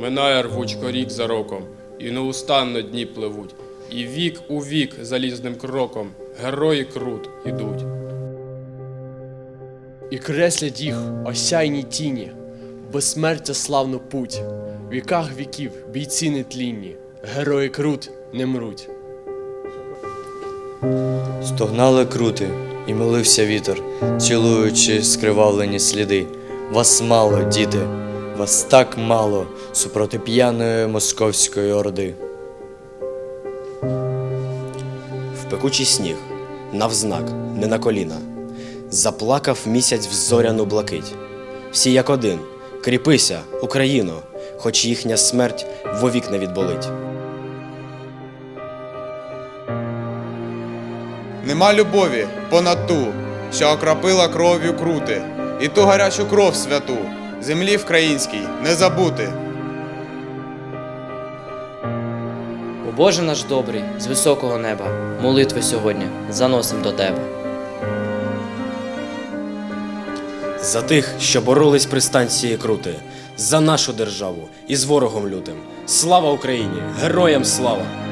Минає рвучко рік за роком, і неустанно дні пливуть, і вік у вік залізним кроком герої крут ідуть. І креслять їх осяйні тіні, безсмертя славну путь. Віках віків бійці нетлінні, герої крут не мруть. Стогнали крути, і молився вітер, цілуючи скривавлені сліди. Вас мало, діти, вас так мало супроти п'яної московської орди. В пекучий сніг, навзнак, не на коліна. Заплакав місяць в зоряну блакить. Всі як один, кріпися, Україно, хоч їхня смерть вовік не відболить. Нема любові понад ту, що окропила кров'ю крути, і ту гарячу кров святу, землі вкраїнській не забути. О Боже наш добрий, з високого неба, молитви сьогодні заносим до Тебе. За тих, що боролись при станції крути, за нашу державу і з ворогом лютим. Слава Україні! Героям слава!